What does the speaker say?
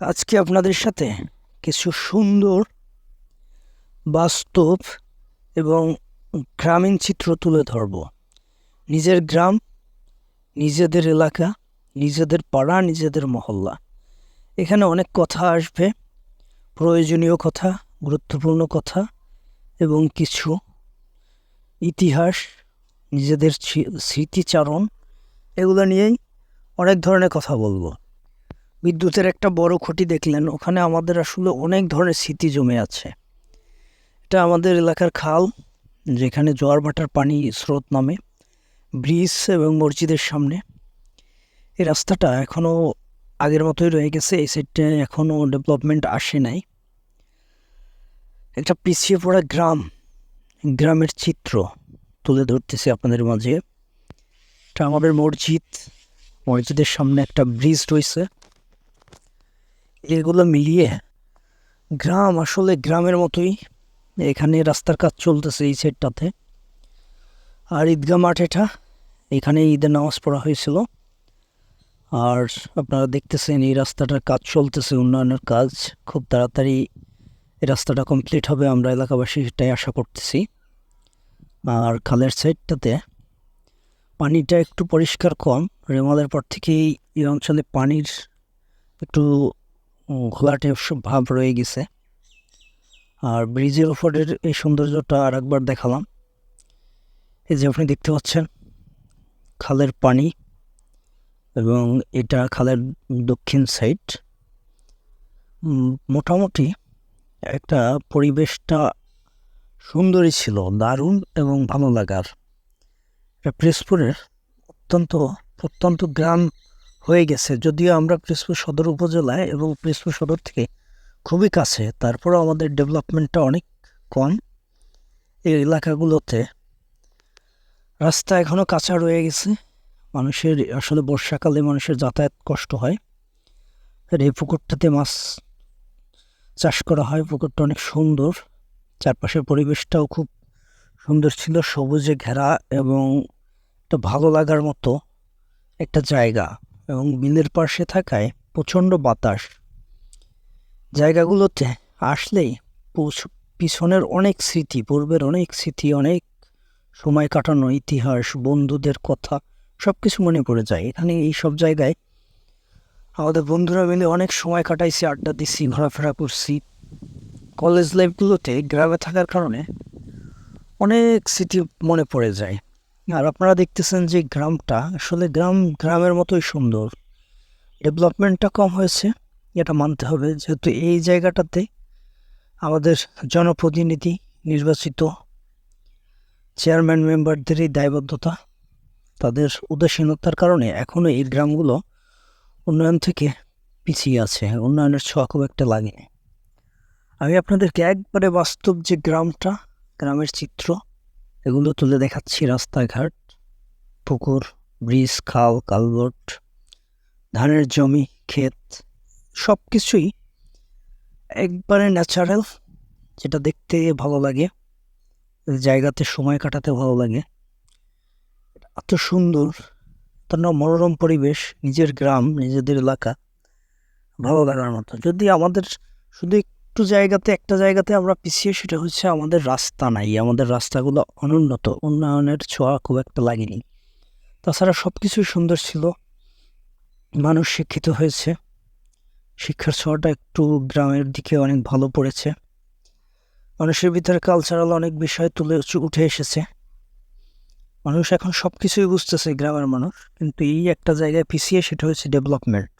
আজকে আপনাদের সাথে কিছু সুন্দর, বাস্তব এবং গ্রামীণ চিত্র তুলে ধরব। নিজের গ্রাম, নিজেদের এলাকা, নিজেদের পাড়া, নিজেদের মহল্লা। এখানে অনেক কথা আসবে, প্রয়োজনীয় কথা, গুরুত্বপূর্ণ কথা এবং কিছু ইতিহাস, নিজেদের স্মৃতিচারণ, এগুলো নিয়েই অনেক ধরনের কথা বলব। বিদ্যুতের একটা বড় খুঁটি দেখলেন। ওখানে আমাদের আসলে অনেক ধরনের স্মৃতি জমে আছে। এটা আমাদের এলাকার খাল, যেখানে জোয়ার ভাটার পানি স্রোত নামে, ব্রিজ এবং মসজিদের সামনে। এই রাস্তাটা এখনও আগের মতোই রয়ে গেছে, এই সাইডটা এখনও ডেভেলপমেন্ট আসে নাই। একটা পিছিয়ে পড়া গ্রাম, গ্রামের চিত্র তুলে ধরতেছি আপনাদের মাঝে। এটা আমাদের মসজিদ, মসজিদের সামনে একটা ব্রিজ রয়েছে। এগুলো মিলিয়ে গ্রাম আসলে গ্রামের মতোই। এখানে রাস্তার কাজ চলতেছে এই সাইডটাতে। আর ঈদগাহ মাঠ এটা, এখানে ঈদের নামাজ পড়া হয়েছিল। আর আপনারা দেখতেছেন এই রাস্তাটার কাজ চলতেছে, উন্নয়নের কাজ। খুব তাড়াতাড়ি এই রাস্তাটা কমপ্লিট হবে আমরা এলাকাবাসী সেটাই আশা করতেছি। আর খালের সাইডটাতে পানিটা একটু পরিষ্কার কম। রেমালের পর থেকেই এই অঞ্চলে পানির একটু ঘোলাটে ভাব রয়ে গেছে। আর ব্রিজের ওপরের এই সৌন্দর্যটা আর একবার দেখালাম। এই যে আপনি দেখতে পাচ্ছেন, খালের পানি এবং এটা খালের দক্ষিণ সাইড। মোটামুটি একটা পরিবেশটা সুন্দরই ছিল, দারুণ এবং ভালো লাগার। এটা প্রেসপুরের অত্যন্ত প্রত্যন্ত গ্রাম হয়ে গেছে। যদিও আমরা প্রেসপুর সদর উপজেলায় এবং প্রেসপুর সদর থেকে খুবই কাছে, তারপরেও আমাদের ডেভেলপমেন্টটা অনেক কম। এই এলাকাগুলোতে রাস্তা এখনও কাঁচা রয়ে গেছে। মানুষের আসলে বর্ষাকালে মানুষের যাতায়াত কষ্ট হয়। আর এই পুকুরটাতে মাছ চাষ করা হয়। পুকুরটা অনেক সুন্দর। চারপাশের পরিবেশটাও খুব সুন্দর ছিল। সবুজে ঘেরা এবং একটা ভালো লাগার মতো একটা জায়গা। এবং বিলের পাশে থাকায় প্রচণ্ড বাতাস। জায়গাগুলোতে আসলেই পিছনের অনেক স্মৃতি, পূর্বের অনেক স্মৃতি, অনেক সময় কাটানো ইতিহাস, বন্ধুদের কথা সব কিছু মনে পড়ে যায়। এখানে এই সব জায়গায় আমাদের বন্ধুরা মিলে অনেক সময় কাটাইছি, আড্ডা দিছি, ঘোরাফেরা করছি। কলেজ লাইফগুলোতে গ্রামে থাকার কারণে অনেক স্মৃতি মনে পড়ে যায়। আর আপনারা দেখতেছেন যে গ্রামটা, আসলে গ্রাম, গ্রামের মতোই সুন্দর। ডেভেলপমেন্টটা কম হয়েছে, এটা মানতে হবে। যেহেতু এই জায়গাটাতে আমাদের জনপ্রতিনিধি নির্বাচিত চেয়ারম্যান মেম্বারদেরই দায়বদ্ধতা, তাদের উদাসীনতার কারণে এখনও এই গ্রামগুলো উন্নয়ন থেকে পিছিয়ে আছে, উন্নয়নের ছোঁয়া খুব একটা লাগেনি। আমি আপনাদেরকে একবারে বাস্তব যে গ্রামটা, গ্রামের চিত্র এগুলো তুলে দেখাচ্ছি রাস্তাঘাট, পুকুর, ব্রিজ, খাল কালভর্ট ধানের জমি, ক্ষেত সব কিছুই একবারে ন্যাচারাল যেটা দেখতে ভালো লাগে, জায়গাতে সময় কাটাতে ভালো লাগে। এত সুন্দর তার নাম মনোরম পরিবেশ, নিজের গ্রাম, নিজেদের এলাকা, ভালো লাগার মতো। যদি আমাদের শুধু একটু জায়গাতে, একটা জায়গাতে আমরা পিছিয়ে, সেটা হচ্ছে আমাদের রাস্তা নাই। আমাদের রাস্তাগুলো অনুন্নত, উন্নয়নের ছোঁয়া খুব একটা লাগেনি। তাছাড়া সব কিছুই সুন্দর ছিল। মানুষ শিক্ষিত হয়েছে। শিক্ষার ছোঁয়াটা একটু গ্রামের দিকে অনেক ভালো পড়েছে। মানুষের ভিতরে কালচারাল অনেক বিষয় তুলে উঠে- এসেছে। মানুষ এখন সব কিছুই বুঝতেছে, গ্রামের মানুষ। কিন্তু এই একটা জায়গায় পিছিয়ে, সেটা হচ্ছে ডেভেলপমেন্ট